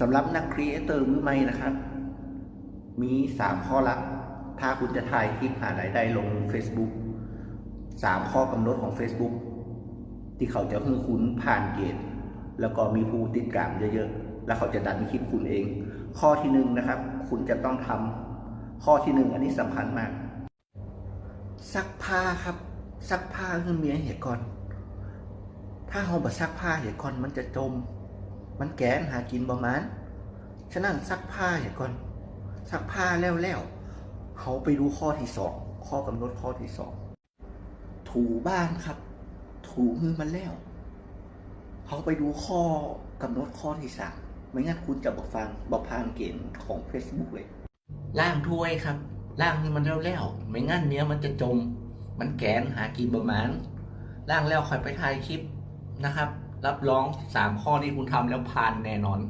สำหรับนักครีเอเตอร์มือใหม่นะครับ มีสามข้อลับถ้าคุณจะถ่ายคลิปหารายได้ลง Facebook สามข้อกำหนดของ Facebook ที่เขาจะให้คุณผ่านเกณฑ์แล้วก็มีผู้ติดตามเยอะๆ แล้วเขาจะดันคลิปคุณเอง ข้อที่หนึ่งนะครับ คุณจะต้องทำข้อที่หนึ่งอันนี้สำคัญมากซักผ้าครับซักผ้าคือเมียเหตุก่อน ถ้าเราบ่ซักผ้าเหตุก่อนมันจะจม มันแกนหากินประมาณฉะนั้นซักผ้าเหตุก่อนซักผ้าแล้วแล้วเขาไปดูข้อที่สองข้อกำหนดข้อที่สองถูบ้านครับ ถูมือมันแล้วเขาไปดูข้อกำหนดข้อที่สามไม่งั้นคุณจะบอกฟังบอกพานเกณฑ์ของ Facebook เลยล่างถ้วยครับล่างมันแล้วๆไม่งั้นเนี้ยมันจะจม มันแกนหากินประมาณล่างแล้วคอยไปถ่ายคลิปนะครับ รับรองสามข้อนี้คุณทำแล้วผ่านแน่นอน